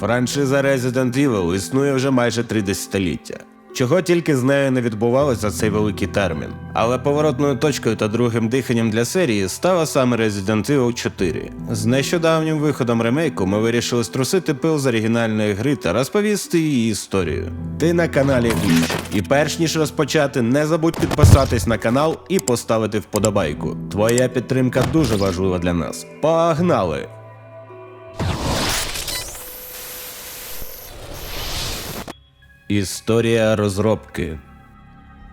Франшиза Resident Evil існує вже майже три десятиліття. Чого тільки з нею не відбувалося за цей великий термін. Але поворотною точкою та другим диханням для серії стала саме Resident Evil 4. З нещодавнім виходом ремейку ми вирішили струсити пил з оригінальної гри та розповісти її історію. Ти на каналі Віч. І перш ніж розпочати, не забудь підписатись на канал і поставити вподобайку. Твоя підтримка дуже важлива для нас. Погнали! Історія розробки.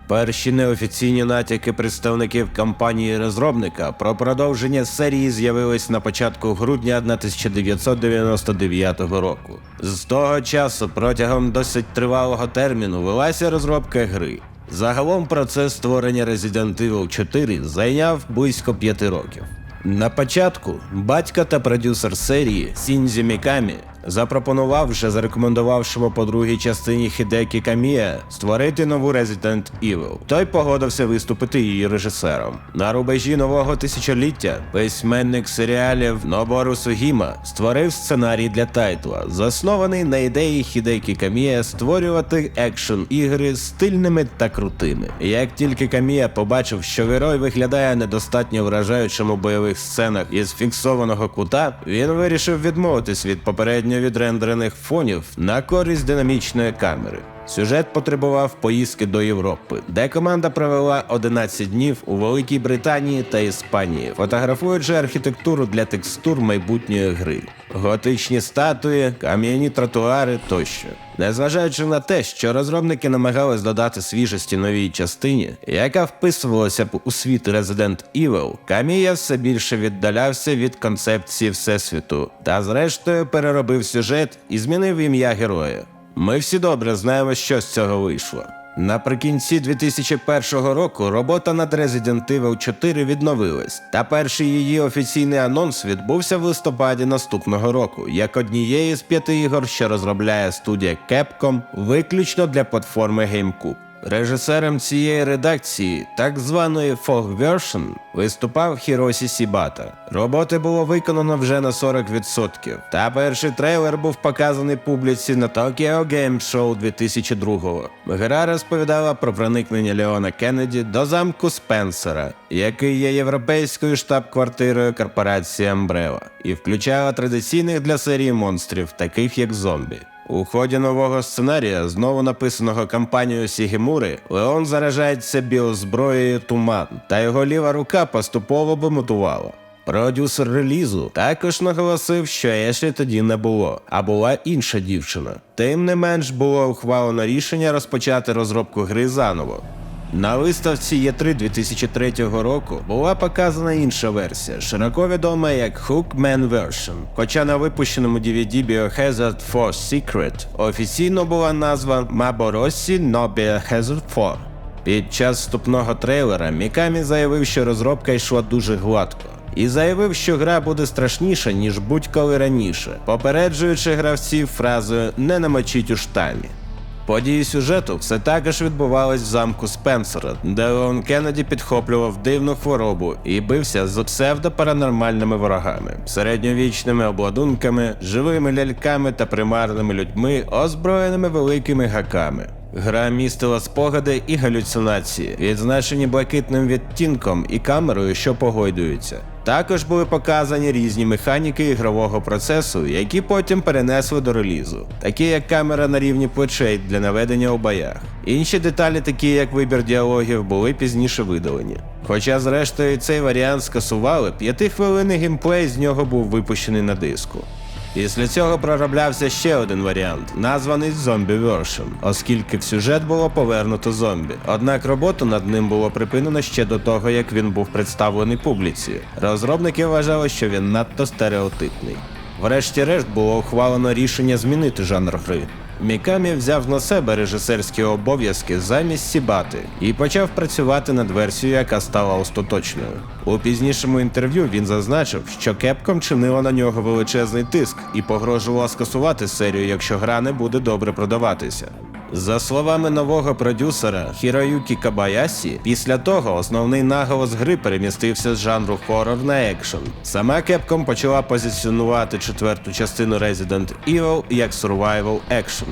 Перші неофіційні натяки представників компанії розробника про продовження серії з'явились на початку грудня 1999 року. З того часу протягом досить тривалого терміну велася розробка гри. Загалом процес створення Resident Evil 4 зайняв близько п'яти років. На початку батько та продюсер серії Сінзі Мікамі запропонував вже зарекомендувавшому по другій частині Хідекі Камія створити нову Resident Evil. Той погодився виступити її режисером. На рубежі нового тисячоліття письменник серіалів Нобору Сугіма створив сценарій для тайтла, заснований на ідеї Хідекі Камія створювати екшн ігри стильними та крутими. Як тільки Камія побачив, що герой виглядає недостатньо вражаючим у бойових сценах із фіксованого кута, він вирішив відмовитись від попередньо відрендерених фонів на користь динамічної камери. Сюжет потребував поїздки до Європи, де команда провела 11 днів у Великій Британії та Іспанії, фотографуючи архітектуру для текстур майбутньої гри, готичні статуї, кам'яні тротуари тощо. Незважаючи на те, що розробники намагались додати свіжості новій частині, яка вписувалася б у світ Resident Evil, Камія все більше віддалявся від концепції Всесвіту та, зрештою, переробив сюжет і змінив ім'я героя. Ми всі добре знаємо, що з цього вийшло. Наприкінці 2001 року робота над Resident Evil 4 відновилась, та перший її офіційний анонс відбувся в листопаді наступного року, як однієї з п'яти ігор, що розробляє студія Capcom, виключно для платформи GameCube. Режисером цієї редакції, так званої Fog Version, виступав Хіросі Сібата. Роботи було виконано вже на 40%, та перший трейлер був показаний публіці на Tokyo Game Show 2002-го. Гра розповідала про проникнення Леона Кеннеді до замку Спенсера, який є європейською штаб-квартирою корпорації Umbrella, і включала традиційних для серії монстрів, таких як зомбі. У ході нового сценарія, знову написаного кампанією Сігемури, Леон заражається біозброєю туман, та його ліва рука поступово бомутувала. Продюсер релізу також наголосив, що Ешлі тоді не було, а була інша дівчина. Тим не менш було ухвалено рішення розпочати розробку гри заново. На виставці Є3 2003 року була показана інша версія, широко відома як Hookman Version. Хоча на випущеному DVD Biohazard 4 Secret офіційно була назва Maborosi no Biohazard 4. Під час вступного трейлера Мікамі заявив, що розробка йшла дуже гладко. І заявив, що гра буде страшніша, ніж будь-коли раніше, попереджуючи гравців фразою Не намочіть у штамі. Події сюжету все також відбувались в замку Спенсера, де Леон Кеннеді підхоплював дивну хворобу і бився з псевдопаранормальними ворогами, середньовічними обладунками, живими ляльками та примарними людьми, озброєними великими гаками. Гра містила спогади і галюцинації, відзначені блакитним відтінком і камерою, що погойдується. Також були показані різні механіки ігрового процесу, які потім перенесли до релізу, такі як камера на рівні плечей для наведення у боях. Інші деталі, такі як вибір діалогів, були пізніше видалені. Хоча, зрештою, цей варіант скасували, п'ятихвилинний геймплей з нього був випущений на диску. Після цього пророблявся ще один варіант, названий Zombie Version, оскільки в сюжет було повернуто зомбі. Однак роботу над ним було припинено ще до того, як він був представлений публіці. Розробники вважали, що він надто стереотипний. Врешті-решт було ухвалено рішення змінити жанр гри. Мікамі взяв на себе режисерські обов'язки замість Сібати і почав працювати над версією, яка стала остаточною. У пізнішому інтерв'ю він зазначив, що Кепком чинила на нього величезний тиск і погрожувала скасувати серію, якщо гра не буде добре продаватися. За словами нового продюсера Хіроюкі Кабаясі, після того основний наголос гри перемістився з жанру хоррор на екшен. Сама Capcom почала позиціонувати четверту частину Resident Evil як survival action.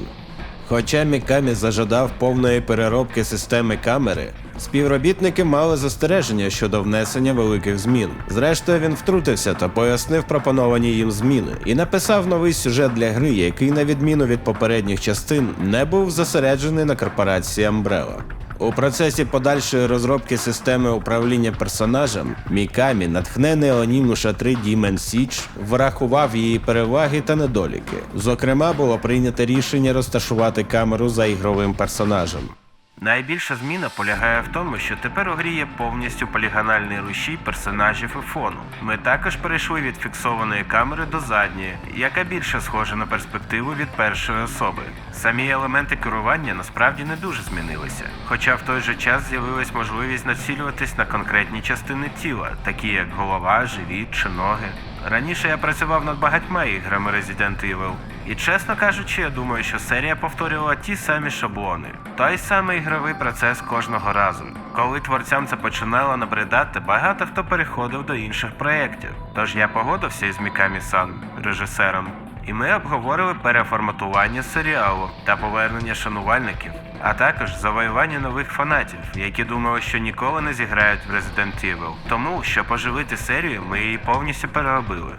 Хоча Мікамі зажадав повної переробки системи камери, співробітники мали застереження щодо внесення великих змін. Зрештою, він втрутився та пояснив пропоновані їм зміни і написав новий сюжет для гри, який, на відміну від попередніх частин, не був зосереджений на корпорації Umbrella. У процесі подальшої розробки системи управління персонажем Мікамі, натхнений Онімуша 3 Demon Siege, врахував її переваги та недоліки. Зокрема, було прийнято рішення розташувати камеру за ігровим персонажем. Найбільша зміна полягає в тому, що тепер у грі є повністю полігональний рушій персонажів і фону. Ми також перейшли від фіксованої камери до задньої, яка більше схожа на перспективу від першої особи. Самі елементи керування насправді не дуже змінилися, хоча в той же час з'явилась можливість націлюватись на конкретні частини тіла, такі як голова, живіт чи ноги. Раніше я працював над багатьма іграми Resident Evil, і чесно кажучи, я думаю, що серія повторювала ті самі шаблони. Той самий ігровий процес кожного разу. Коли творцям це починало набридати, багато хто переходив до інших проєктів. Тож я погодився із Мікамі Сан, режисером, і ми обговорили переформатування серіалу та повернення шанувальників, а також завоювання нових фанатів, які думали, що ніколи не зіграють в Resident Evil. Тому, щоб оживити серію, ми її повністю переробили.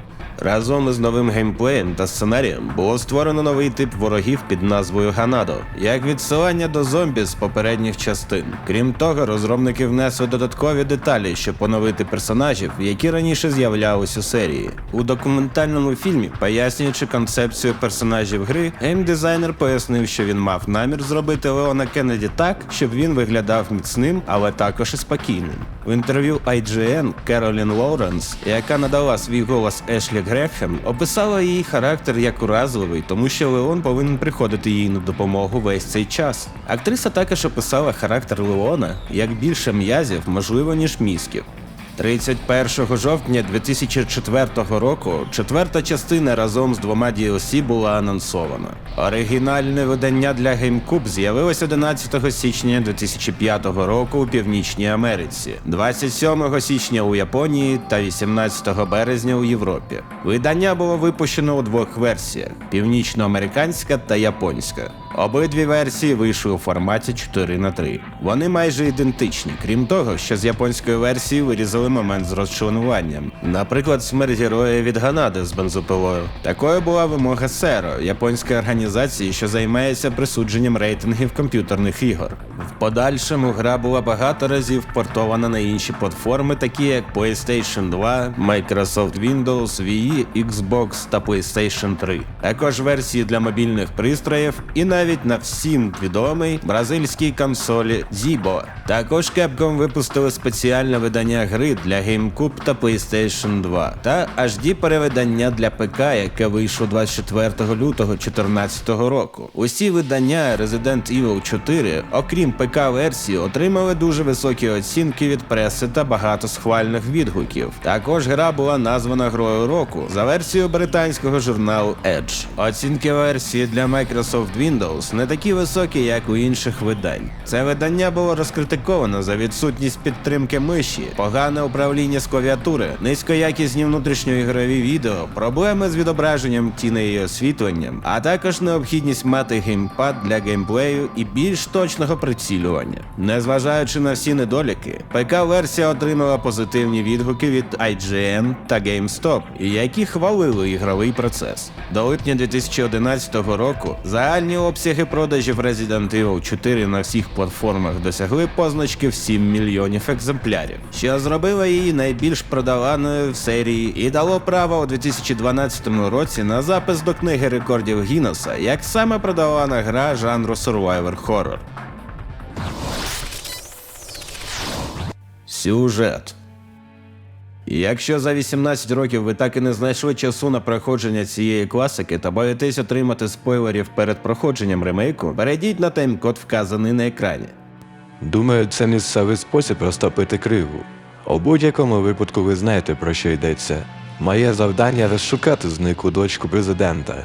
Разом із новим геймплеєм та сценарієм було створено новий тип ворогів під назвою Ганадо, як відсилання до зомбі з попередніх частин. Крім того, розробники внесли додаткові деталі, щоб поновити персонажів, які раніше з'являлись у серії. У документальному фільмі, пояснюючи концепцію персонажів гри, геймдизайнер пояснив, що він мав намір зробити Леона Кеннеді так, щоб він виглядав міцним, але також і спокійним. В інтерв'ю IGN Керолін Лоуренс, яка надала свій голос Ешлі Грехем, описала її характер як уразливий, тому що Леон повинен приходити їй на допомогу весь цей час. Актриса також описала характер Леона як більше м'язів, можливо, ніж мізків. 31 жовтня 2004 року четверта частина разом з двома DLC була анонсована. Оригінальне видання для GameCube з'явилось 11 січня 2005 року у Північній Америці, 27 січня у Японії та 18 березня у Європі. Видання було випущено у двох версіях: північноамериканська та японська. Обидві версії вийшли у форматі 4 на 3 Вони майже ідентичні, крім того, що з японської версії вирізали момент з розчленуванням. Наприклад, смерть героя від Ганади з бензопилою. Такою була вимога Серо, японської організації, що займається присудженням рейтингів комп'ютерних ігор. В подальшому гра була багато разів портована на інші платформи, такі як PlayStation 2, Microsoft Windows, Wii, Xbox та PlayStation 3. Також версії для мобільних пристроїв і навіть на всім відомій бразильській консолі Zibo. Також Capcom випустили спеціальне видання гри для GameCube та PlayStation 2 та HD перевидання для ПК, яке вийшло 24 лютого 2014 року. Усі видання Resident Evil 4, окрім ПК-версії, отримали дуже високі оцінки від преси та багато схвальних відгуків. Також гра була названа грою року за версією британського журналу Edge. Оцінки версії для Microsoft Windows не такі високі, як у інших видань. Це видання було розкритиковано за відсутність підтримки миші, погане управління з клавіатури, низькоякісні внутрішньоігрові відео, проблеми з відображенням тіней і освітленням, а також необхідність мати геймпад для геймплею і більш точного прицілювання. Незважаючи на всі недоліки, ПК-версія отримала позитивні відгуки від IGN та GameStop, які хвалили ігровий процес. До липня 2011 року загальні обсяги продажів Resident Evil 4 на всіх платформах досягли позначки в 7 мільйонів екземплярів, що зробило її найбільш продаваною в серії і дало право у 2012 році на запис до книги рекордів Гіннеса як саме продавана гра жанру Survivor Horror. Сюжет. Якщо за 18 років ви так і не знайшли часу на проходження цієї класики та боїтесь отримати спойлерів перед проходженням ремейку, перейдіть на таймкод, вказаний на екрані. Думаю, це місцевий спосіб розтопити криву. У будь-якому випадку ви знаєте, про що йдеться. Моє завдання розшукати зниклу дочку президента.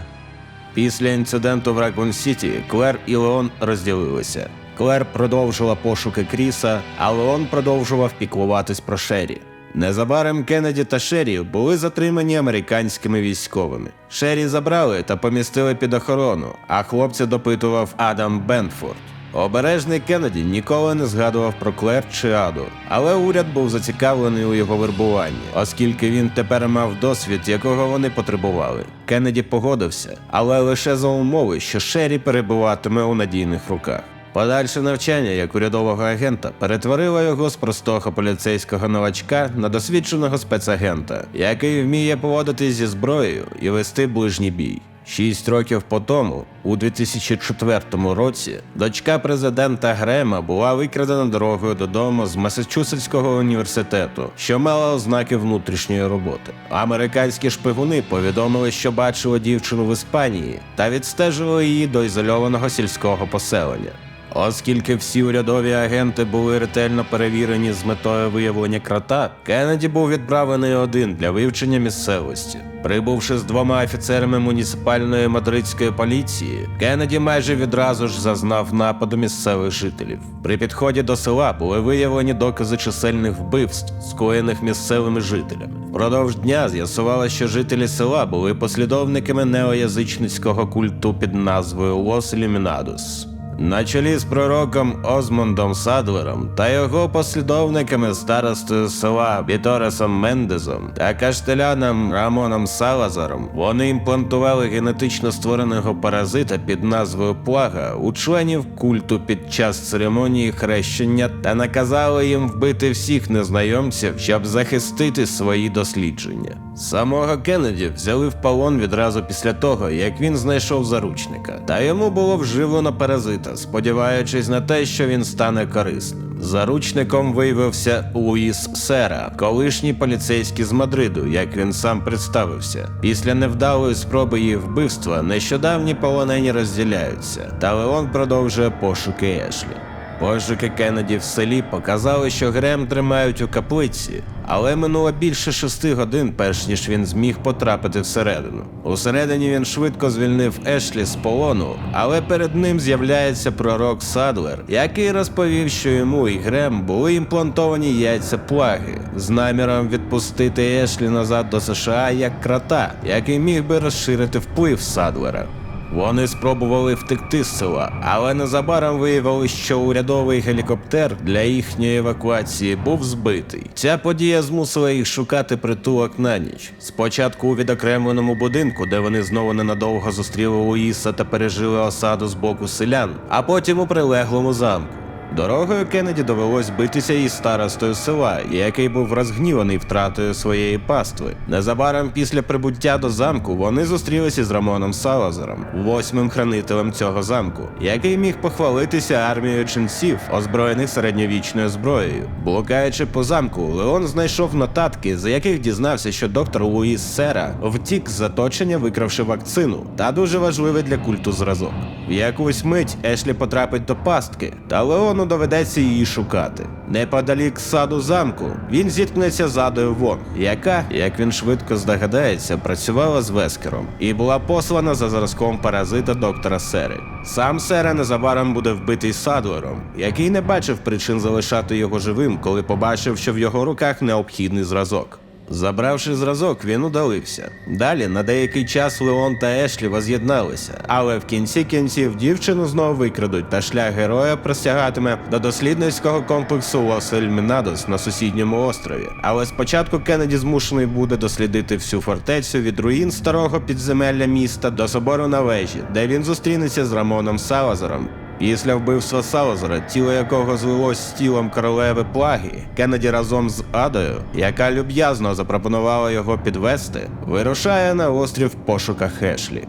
Після інциденту в Ракун Сіті Клер і Леон розділилися. Клер продовжила пошуки Кріса, а Леон продовжував піклуватись про Шері. Незабаром Кеннеді та Шері були затримані американськими військовими. Шері забрали та помістили під охорону, а хлопця допитував Адам Бенфорд. Обережний Кеннеді ніколи не згадував про Клер чи Аду, але уряд був зацікавлений у його вербуванні, оскільки він тепер мав досвід, якого вони потребували. Кеннеді погодився, але лише за умови, що Шері перебуватиме у надійних руках. Подальше навчання як урядового агента перетворило його з простого поліцейського новачка на досвідченого спецагента, який вміє поводитись зі зброєю і вести ближній бій. Шість років по тому, у 2004 році, дочка президента Грема була викрадена дорогою додому з Масачусетського університету, що мала ознаки внутрішньої роботи. Американські шпигуни повідомили, що бачили дівчину в Іспанії та відстежили її до ізольованого сільського поселення. Оскільки всі урядові агенти були ретельно перевірені з метою виявлення крота, Кеннеді був відправлений один для вивчення місцевості. Прибувши з двома офіцерами муніципальної мадридської поліції, Кеннеді майже відразу ж зазнав нападу місцевих жителів. При підході до села були виявлені докази чисельних вбивств, скоєних місцевими жителями. Впродовж дня з'ясувалося, що жителі села були послідовниками неоязичницького культу під назвою Лос Ілюмінадос. На чолі з пророком Озмондом Садлером та його послідовниками старостою села Віторесом Мендезом та каштеляном Рамоном Салазаром вони імплантували генетично створеного паразита під назвою Плага у членів культу під час церемонії хрещення та наказали їм вбити всіх незнайомців, щоб захистити свої дослідження. Самого Кеннеді взяли в полон відразу після того, як він знайшов заручника, та йому було вживлено паразита, сподіваючись на те, що він стане корисним. Заручником виявився Луїс Сера, колишній поліцейський з Мадриду, як він сам представився. Після невдалої спроби її вбивства нещодавні полонені розділяються, та Леон продовжує пошуки Ешлі. Пошуки Кеннеді в селі показали, що Грем тримають у каплиці, але минуло більше шести годин, перш ніж він зміг потрапити всередину. Усередині він швидко звільнив Ешлі з полону, але перед ним з'являється пророк Садлер, який розповів, що йому і Грем були імплантовані яйця плаги з наміром відпустити Ешлі назад до США як крота, який міг би розширити вплив Садлера. Вони спробували втекти з села, але незабаром виявилось, що урядовий гелікоптер для їхньої евакуації був збитий. Ця подія змусила їх шукати притулок на ніч. Спочатку у відокремленому будинку, де вони знову ненадовго зустріли Луїса та пережили осаду з боку селян, а потім у прилеглому замку. Дорогою Кеннеді довелось битися із старостою села, який був розгніваний втратою своєї пастви. Незабаром після прибуття до замку вони зустрілися з Рамоном Салазаром, восьмим хранителем цього замку, який міг похвалитися армією ченців, озброєних середньовічною зброєю. Блукаючи по замку, Леон знайшов нотатки, за яких дізнався, що доктор Луїс Сера втік з заточення, викравши вакцину, та дуже важливий для культу зразок. В якусь мить Ешлі потрапить до пастки, та Леону доведеться її шукати. Неподалік саду замку він зіткнеться з Адою Вон, яка, як він швидко здогадається, працювала з Вескером і була послана за зразком паразита доктора Сери. Сам Сера незабаром буде вбитий Садлером, який не бачив причин залишати його живим, коли побачив, що в його руках необхідний зразок. Забравши зразок, він удалився. Далі на деякий час Леон та Ешлі воз'єдналися, але в кінці кінців дівчину знову викрадуть, та шлях героя простягатиме до дослідницького комплексу Лос Ельмінадос на сусідньому острові. Але спочатку Кеннеді змушений буде дослідити всю фортецю від руїн старого підземелля міста до собору на вежі, де він зустрінеться з Рамоном Салазаром. Після вбивства Салазара, тіло якого злилось з тілом королеви Плагі, Кеннеді разом з Адою, яка люб'язно запропонувала його підвести, вирушає на острів пошука пошуках Ешлі.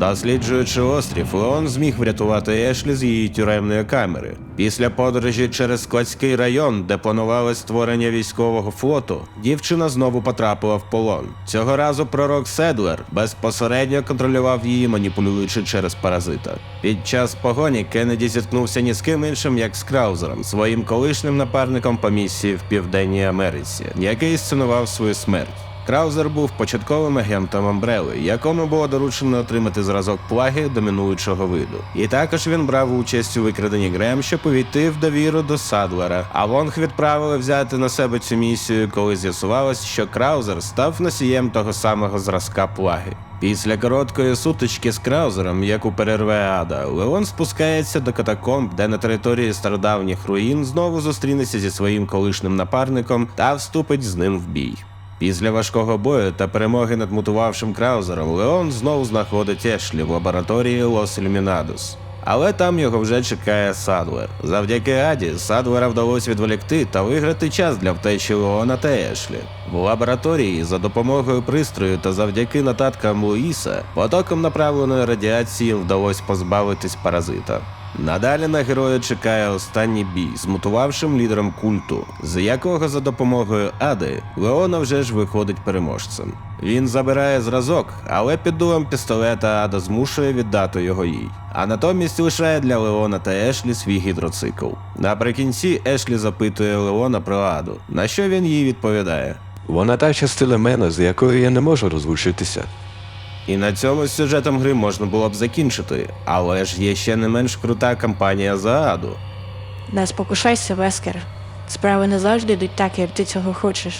Досліджуючи острів, Леон зміг врятувати Ешлі з її тюремної камери. Після подорожі через складський район, де планували створення військового флоту, дівчина знову потрапила в полон. Цього разу пророк Седлер безпосередньо контролював її, маніпулюючи через паразита. Під час погоні Кеннеді зіткнувся ні з ким іншим, як з Краузером, своїм колишнім напарником по місії в Південній Америці, який сценував свою смерть. Краузер був початковим агентом Амбрели, якому було доручено отримати зразок плаги домінуючого виду. І також він брав участь у викраденні Грем, щоб увійти в довіру до Садлера. А Вонг відправили взяти на себе цю місію, коли з'ясувалось, що Краузер став носієм того самого зразка плаги. Після короткої сутички з Краузером, яку перерве Ада, Леон спускається до катакомб, де на території стародавніх руїн знову зустрінеться зі своїм колишнім напарником та вступить з ним в бій. Після важкого бою та перемоги над мутувавшим Краузером Леон знову знаходить Ешлі в лабораторії Лос Ілюмінадус. Але там його вже чекає Садлер. Завдяки Аді Садлера вдалося відволікти та виграти час для втечі Леона та Ешлі. В лабораторії за допомогою пристрою та завдяки нотаткам Луїса потоком направленої радіації вдалося позбавитись паразита. Надалі на героя чекає останній бій з мутувавшим лідером культу, з якого за допомогою Ади Леона вже ж виходить переможцем. Він забирає зразок, але під дулом пістолета Ада змушує віддати його їй. А натомість лишає для Леона та Ешлі свій гідроцикл. Наприкінці Ешлі запитує Леона про Аду, на що він їй відповідає. Вона та частина мене, з якою я не можу розлучитися. І на цьому з сюжетом гри можна було б закінчити, але ж є ще не менш крута кампанія за Аду. Не спокушайся, Вескер. Справи не завжди йдуть так, як ти цього хочеш.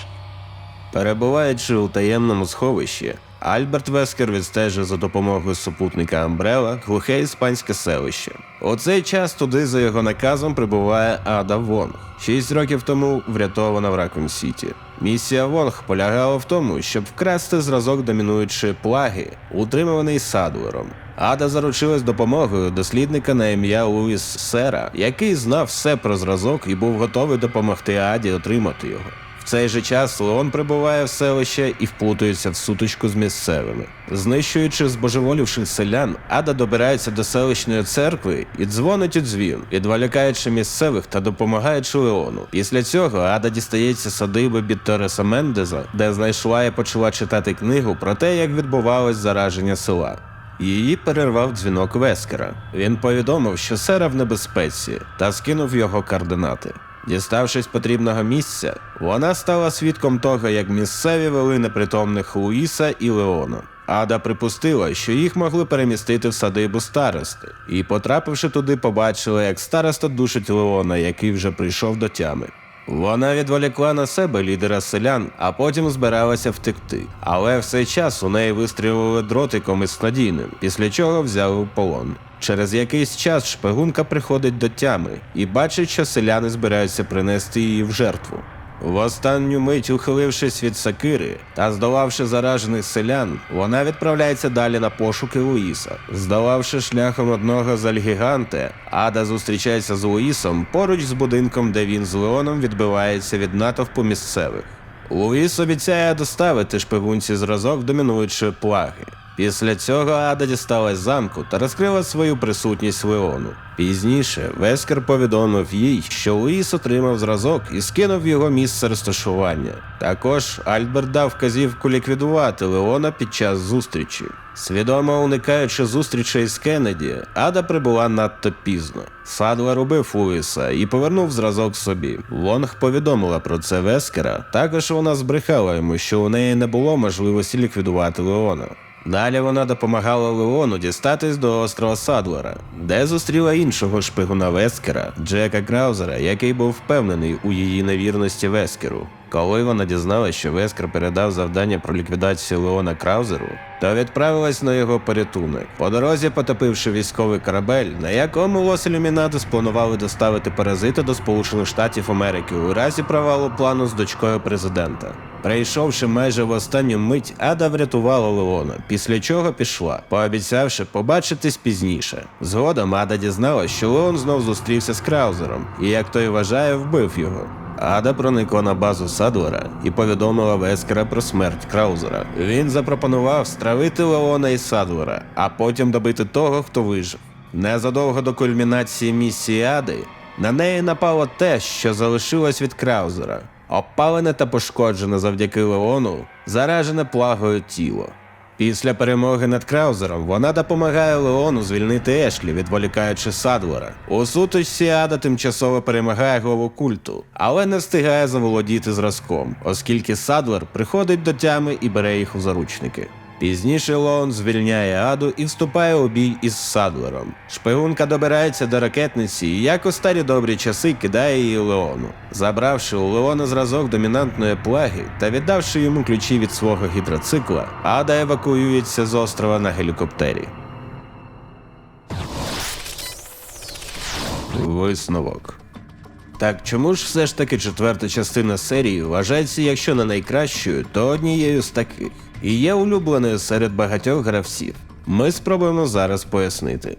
Перебуваючи у таємному сховищі, Альберт Вескер відстежує за допомогою супутника Амбрела глухе іспанське селище. У цей час туди за його наказом прибуває Ада Вонг. Шість років тому врятована в Раком Сіті. Місія Вонг полягала в тому, щоб вкрасти зразок домінуючої плаги, утримуваний Садлером. Ада заручилась допомогою дослідника на ім'я Луїс Сера, який знав все про зразок і був готовий допомогти Аді отримати його. Цей же час Леон прибуває в селище і вплутується в сутичку з місцевими. Знищуючи збожеволівших селян, Ада добирається до селищної церкви і дзвонить у дзвін, відволікаючи місцевих та допомагаючи Леону. Після цього Ада дістається садиби від Тореса Мендеза, де знайшла і почала читати книгу про те, як відбувалось зараження села. Її перервав дзвінок Вескера. Він повідомив, що сера в небезпеці, та скинув його координати. Діставшись потрібного місця, вона стала свідком того, як місцеві вели непритомних Луїса і Леона. Ада припустила, що їх могли перемістити в садибу старости, і, потрапивши туди, побачила, як староста душить Леона, який вже прийшов до тями. Вона відволікла на себе лідера селян, а потім збиралася втекти. Але в цей час у неї вистрілили дротиком із надійним, після чого взяли в полон. Через якийсь час шпигунка приходить до тями і бачить, що селяни збираються принести її в жертву. В останню мить, ухилившись від сакири та здолавши заражених селян, вона відправляється далі на пошуки Луїса. Здолавши шляхом одного з альгіганте, Ада зустрічається з Луїсом поруч з будинком, де він з Леоном відбивається від натовпу місцевих. Луїс обіцяє доставити шпигунці зразок домінуючої плаги. Після цього Ада дісталась замку та розкрила свою присутність Леону. Пізніше Вескер повідомив їй, що Луїс отримав зразок і скинув його місце розташування. Також Альберт дав вказівку ліквідувати Леона під час зустрічі. Свідомо уникаючи зустрічей з Кеннеді, Ада прибула надто пізно. Садлер убив Луїса і повернув зразок собі. Вонг повідомила про це Вескера. Також вона збрехала йому, що у неї не було можливості ліквідувати Леона. Далі вона допомагала Леону дістатись до острова Садлера, де зустріла іншого шпигуна Вескера, Джека Краузера, який був впевнений у її невірності Вескеру. Коли вона дізналась, що Вескер передав завдання про ліквідацію Леона Краузеру, то відправилась на його порятунок. По дорозі потопивши військовий корабель, на якому Лос Ілюмінатус планували доставити паразити до Сполучених Штатів Америки у разі провалу плану з дочкою президента. Прийшовши майже в останню мить, Ада врятувала Леона, після чого пішла, пообіцявши побачитись пізніше. Згодом Ада дізналась, що Леон знов зустрівся з Краузером, і як той вважає, вбив його. Ада проникла на базу Садлера і повідомила Вескера про смерть Краузера. Він запропонував стравити Леона і Садлера, а потім добити того, хто вижив. Незадовго до кульмінації місії Ади на неї напало те, що залишилось від Краузера. Опалене та пошкоджене завдяки Леону, заражене плагою тіло. Після перемоги над Краузером вона допомагає Леону звільнити Ешлі, відволікаючи Садлера. У сутичці Ада тимчасово перемагає голову культу, але не встигає заволодіти зразком, оскільки Садлер приходить до тями і бере їх у заручники. Пізніше Лоун звільняє Аду і вступає у бій із Садлером. Шпигунка добирається до ракетниці і, як у старі добрі часи, кидає її Леону. Забравши у Леона зразок домінантної плаги та віддавши йому ключі від свого гідроцикла, Ада евакуюється з острова на гелікоптері. Висновок. Так чому ж все ж таки четверта частина серії вважається, якщо не найкращою, то однією з таких, і є улюбленою серед багатьох гравців. Ми спробуємо зараз пояснити.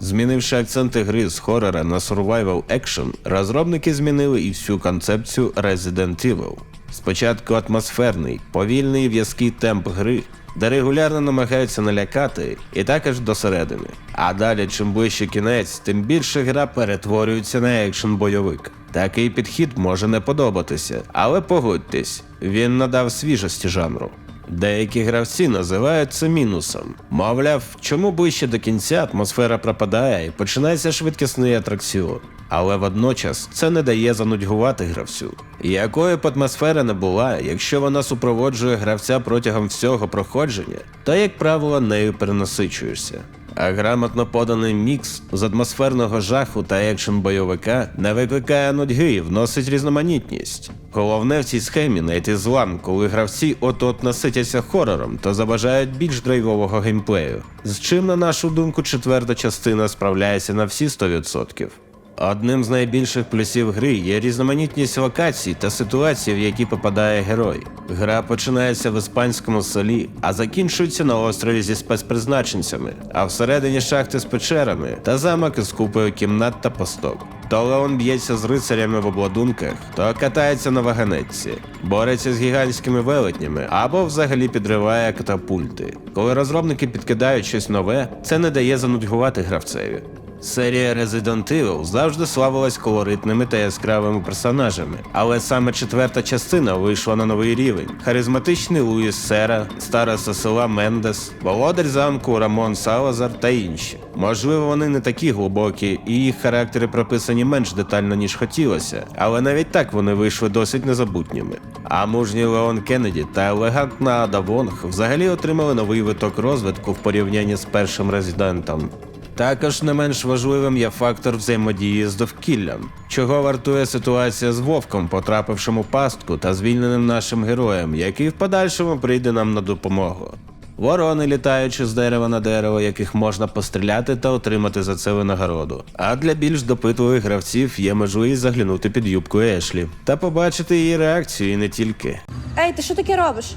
Змінивши акценти гри з хорора на survival action, розробники змінили і всю концепцію Resident Evil. Спочатку атмосферний, повільний в'язкий темп гри, де регулярно намагаються налякати, і також досередини. А далі, чим ближче кінець, тим більше гра перетворюється на екшен бойовик. Такий підхід може не подобатися, але погодьтесь, він надав свіжості жанру. Деякі гравці називають це мінусом. Мовляв, чому ближче до кінця атмосфера пропадає і починається швидкісний атракціон. Але водночас це не дає занудьгувати гравцю. Якою б атмосфера не була, якщо вона супроводжує гравця протягом всього проходження, то, як правило, нею перенасичуєшся. А грамотно поданий мікс з атмосферного жаху та екшн бойовика не викликає нудьги і вносить різноманітність. Головне в цій схемі знайти злам, коли гравці от-от наситяться хорором та забажають більш драйвового геймплею. З чим, на нашу думку, четверта частина справляється на всі 100%. Одним з найбільших плюсів гри є різноманітність локацій та ситуацій, в які попадає герой. Гра починається в іспанському селі, а закінчується на острові зі спецпризначенцями, а всередині шахти з печерами та замок із купою кімнат та посток. То Леон б'ється з рицарями в обладунках, то катається на ваганетці, бореться з гігантськими велетнями або взагалі підриває катапульти. Коли розробники підкидають щось нове, це не дає занудьгувати гравцеві. Серія Resident Evil завжди славилась колоритними та яскравими персонажами, але саме четверта частина вийшла на новий рівень. Харизматичний Луїс Сера, староста села Мендес, володар замку Рамон Салазар та інші. Можливо, вони не такі глибокі, і їх характери прописані менш детально, ніж хотілося, але навіть так вони вийшли досить незабутніми. А мужній Леон Кеннеді та елегантна Ада Вонг взагалі отримали новий виток розвитку в порівнянні з першим резидентом. Також не менш важливим є фактор взаємодії з довкіллям, чого вартує ситуація з вовком, потрапившим у пастку та звільненим нашим героєм, який в подальшому прийде нам на допомогу. Ворони, літаючи з дерева на дерево, яких можна постріляти та отримати за це винагороду. А для більш допитливих гравців є можливість заглянути під юбку Ешлі та побачити її реакцію і не тільки. Ей, ти що таке робиш?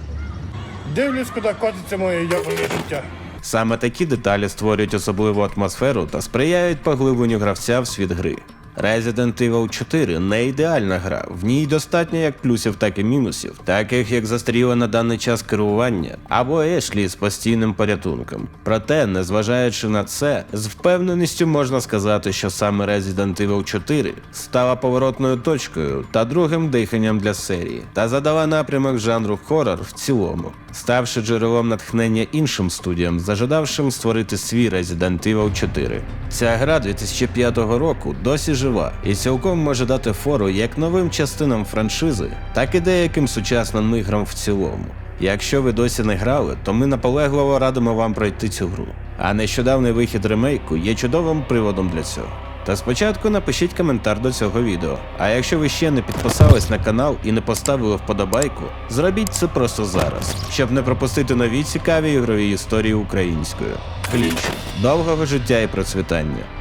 Дивлюсь, куди котиться моє йобане життя. Саме такі деталі створюють особливу атмосферу та сприяють поглибленню гравця в світ гри. Resident Evil 4 не ідеальна гра, в ній достатньо як плюсів, так і мінусів, таких як застріле на даний час керування або Ешлі з постійним порятунком. Проте, незважаючи на це, з впевненістю можна сказати, що саме Resident Evil 4 стала поворотною точкою та другим диханням для серії, та задала напрямок жанру хоррор в цілому, ставши джерелом натхнення іншим студіям, зажадавшим створити свій Resident Evil 4. Ця гра 2005 року досі жива і цілком може дати фору як новим частинам франшизи, так і деяким сучасним іграм в цілому. Якщо ви досі не грали, то ми наполегливо радимо вам пройти цю гру. А нещодавний вихід ремейку є чудовим приводом для цього. Та спочатку напишіть коментар до цього відео. А якщо ви ще не підписались на канал і не поставили вподобайку, зробіть це просто зараз, щоб не пропустити нові цікаві ігрові історії українською. Кліч довгого життя і процвітання.